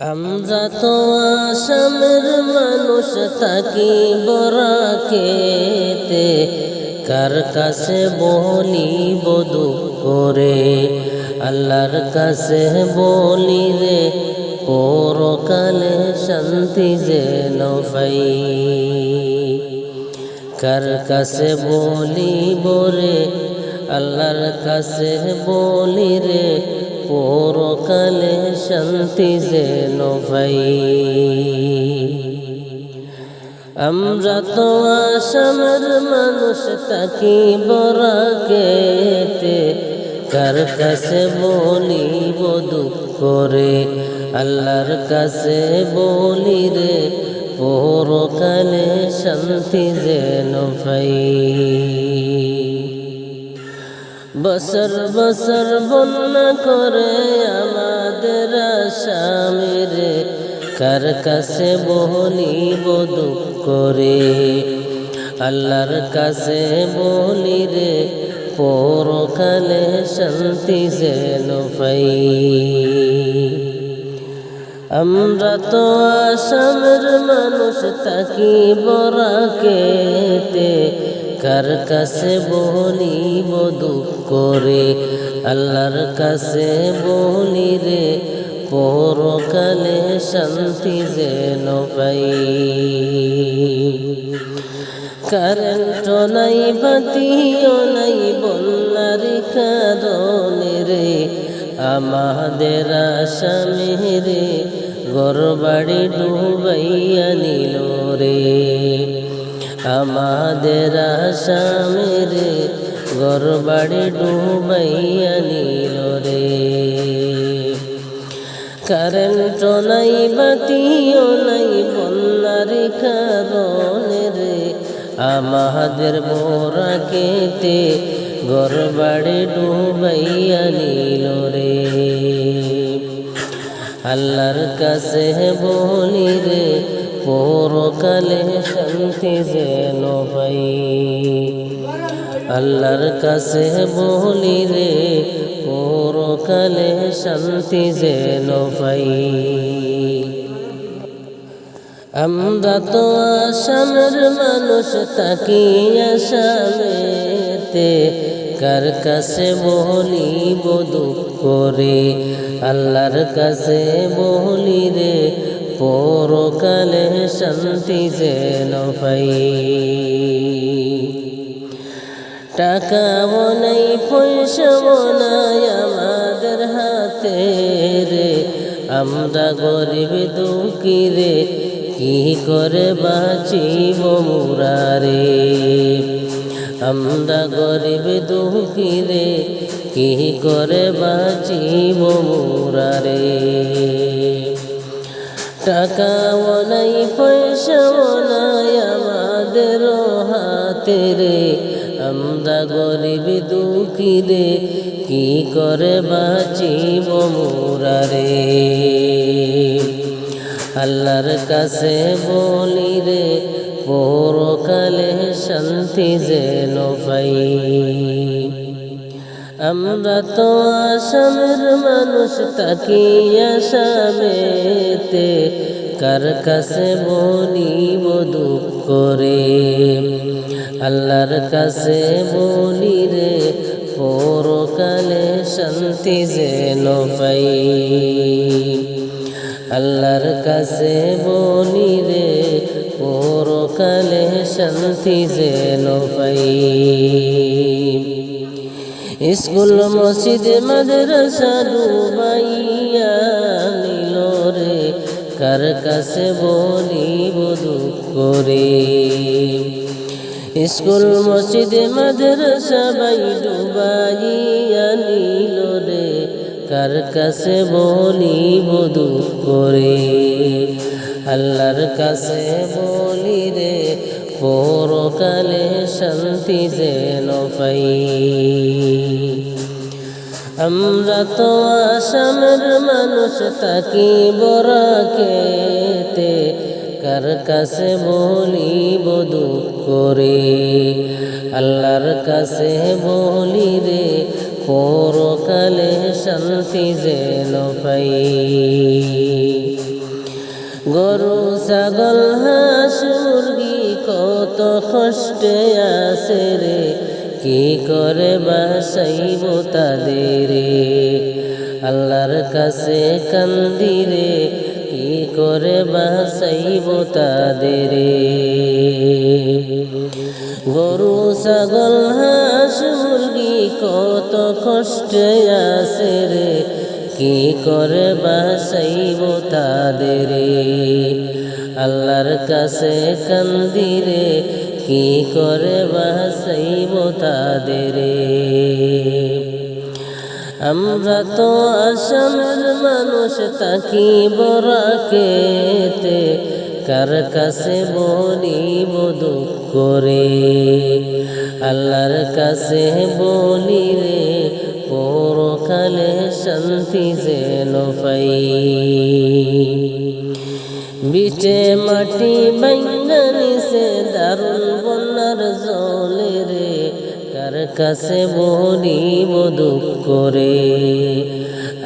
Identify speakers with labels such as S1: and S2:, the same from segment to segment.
S1: আমরা তো আসামের মানুষ, থাকি বরাকেতে। কার কাছে বলিব দুঃখ করে? আল্লাহর কাছে বলি রে পরকালে শান্তি যেন পাই। কার কাছে বলি বরে, আল্লাহর কাছে বলি রে পরকালে শান্তি যেন ভাই। আমরা তো আসামের মানুষ, তাকি বরাকেতে কার কাছে বলিব দুঃখ করে আল্লাহর কাছে বলি রে পরকালে শান্তি যেন ভাই। বছর বছর বন্যা করে আমাদের আসামেরে কার কাছে বলিব দুঃখ করে? আল্লাহর কাছে বলি রে, পরকালে শান্তি যেন পাই। আমরা তো আসামের মানুষ তাকি বরাকেতে। কার কাছে বলিব দুঃখ করে? আল্লাহর কাছে বলি রে, পরকালে শান্তি যেন পাই। কারেন্ট নাই, বাতিও নাই, বন্যার কারণে রে, আমাদের আসামে রে গরবাড়ি ডুবাইয়া নিল রে। আমাদের আসামে রে গরবাড়ি ডুবাইয়া নিল রে। কারেন্ট নাই, বাতিও নাই, বন্যার কারণে রে। আমাদের মোরা কেতে গরবাড়ি ডুবাইয়া নিল রে। আল্লাহর কাছে বলি রে পরকালে শান্তি যেন পাই। আল্লাহর কাছে বলি রে, পরকালে শান্তি যেন পাই। আমরা তো আসামের মানুষ, তাকি আসামেতে কার কাছে বলিব দুঃখ করে আল্লাহর কাছে বলি রে পরকালে শান্তি যেন পাই টাকাও নেই পয়সাও নাই আমাদের হাতে রে আমরা গরিব দুঃখী রে কি করে বাঁচিব মুরারে আমরা গরিব দুঃখী রে কি করে বাঁচিব মুরারে টাকাও নাই, পয়সাও নাই আমাদের হাতে রে আমরা গরিব দুঃখী রে, কি করে বাঁচিব মুরারে আল্লাহর কাছে বলি রে, পরকালে শান্তি যেন পাই। আমরা তো আসামের মানুষ, তাকি আসামেতে। কার কাছে বলিব দুঃখ করে? আল্লাহর কাছে বলি রে পরকালে শান্তি যেন পাই। আল্লাহর কাছে বলি রে পরকালে শান্তি যেন পাই। স্কুল, মসজিদ, মাদ্রাসা ডুবাইয়া নিল রে। কার কাছে বলিব দুঃখ করে? স্কুল, মসজিদ, মাদ্রাসা বাই ডুবাইয়া নিল রে। কার কাছে বলিব দুঃখ করে? আল্লাহর কাছে বলি রে পরকালে শান্তি যেন পাই। আমরা তো আসামের মানুষ, তাকি বরাকেতে কার কাছে বলিব দুঃখ করে আল্লাহর কাছে বলি রে পরকালে শান্তি যেন পাই। গরু, ছাগল কত কষ্টে আছে রে, কি করে বাসাইব তাদের? আল্লাহর কাছে কান্দি রে, কি করে বাসাইব তাদের? গরু, ছাগল, হাঁস, মুরগি কত কষ্টে আছে রে, কি করে বাসাইব তাদের? আল্লাহর কাছে কান্দিরে, কি করে বাসাইব তাদের? আমরা তো আসামের মানুষ তাকি বরাকেতে কার কাছে বলিব দুঃখ করে? আল্লাহর কাছে বলি রে পরকালে শান্তি যেন পাই। বিচে মাটি বাইঙ্গানি সে দারুণ বন্যার জলে রে কার কাছে বলিব দুঃখ করে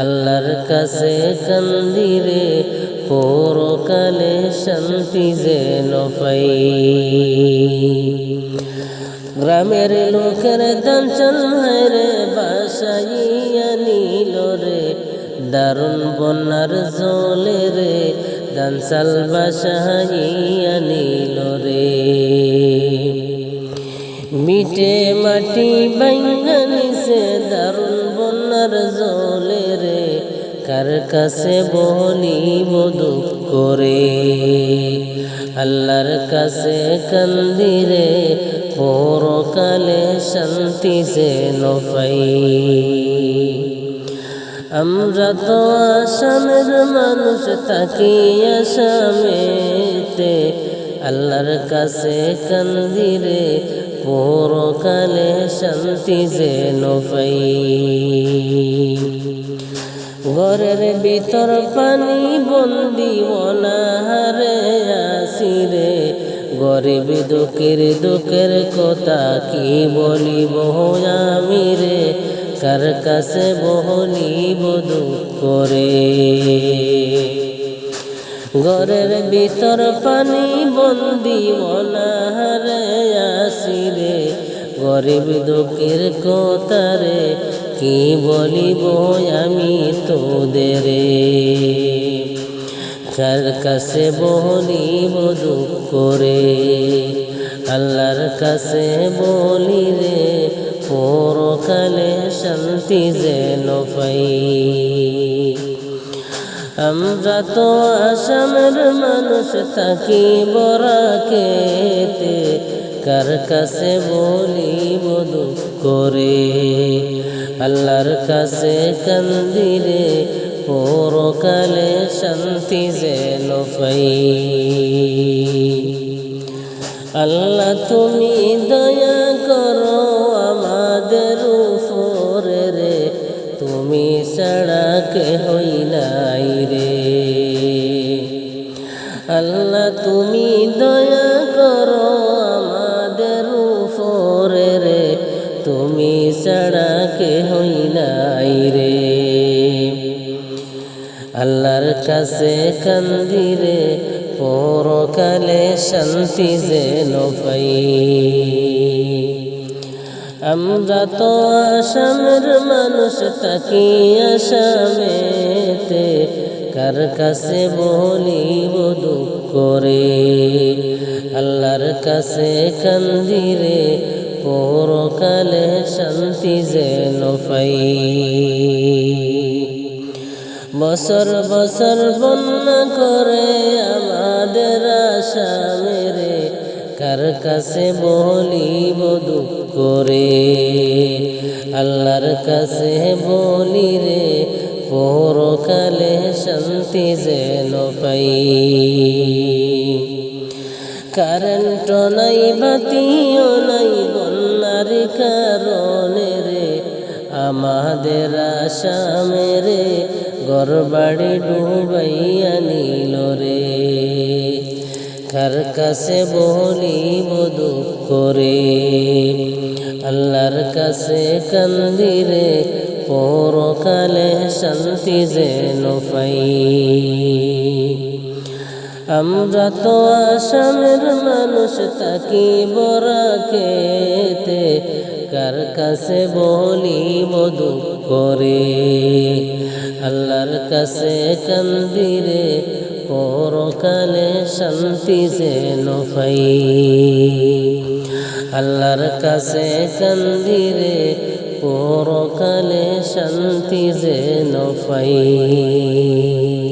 S1: আল্লাহর কাছে কান্দিরে পরকালে শান্তি যেন পাই গ্রামের লোকের দাঞ্চল হায়রে বাসাইয়া নিল রে দারুণ বন্যার জলে রে দানসাল বাসাইয়া নিল রে। মিটে মাটি বাইঙ্গানি সে দারুণ বন্যার জলে রে, কার কাছে বলিব দুঃখ করে আল্লাহর কাছে কান্দিরে পরকালে শান্তি সে নফাই আমরা তো আসামের মানুষ তাকি আসামেতে। আল্লাহর কাছে কান্দিরে পরকালে শান্তি যে নফাই ঘরের ভিতর পানি বন্দি, অনাহারে আসিরে গরিব দুঃখের দুঃখের কথা কি বলিব আমি রে? কার কাছে বলিব দুঃখ করে? ঘরের ভিতর পানি বন্দি অনাহারে আসিরে গরিব দুঃখের কথারে কি বলিব আমি তোদের? কার কাছে বলিব দুঃখ করে? আল্লাহর কাছে বলি রে পরকালে শান্তি যেন পাই আমরা তো আসামের মানুষ থাকি বরাকেতে কার কাছে বলিব দুঃখ করে আল্লাহর কাছে কান্দিরে পরকালে শান্তি যেন পাই আল্লাহ তুমি দয়া হই নাই রে। আল্লাহ, তুমি দয়া করো আমাদের উপরে রে। তুমি ছাড়া কে হই নাই রে। আল্লাহর কাছে কান্দিরে পরকালে শান্তি যেন পাই। আমরা তো আসামের মানুষ, তাকি আসামেতে। কার কাছে বলিব দুঃখ করে আল্লাহর কাছে কান্দিরে পরকালে শান্তি যেন পাই। বছর বছর বন্যা করে আমাদের আশা কার কাছে বলিব দুঃখ করে আল্লাহর কাছে বলি রে, পরকালে শান্তি যেন পাই। কারেন্ট নাই, বাতিও নাই, বন্যার কারণে রে, আমাদের আশা মেরে ঘর বাড়ি ডুবাইয়া নিল রে। কার কাছে বলিব দুঃখ করে। আল্লাহর কাছে কান্দিরে, পরকালে শান্তি যেন পাই। আমরা তো আসামের মানুষ, তাকি বরা খেতে। কার কাছে বলি মধু করে? আল্লাহর কাছে কান্দিরে পরকালে শান্তি যেন পাই। আল্লাহর কাছে কান্দিরে পরকালে শান্তি যেন পাই।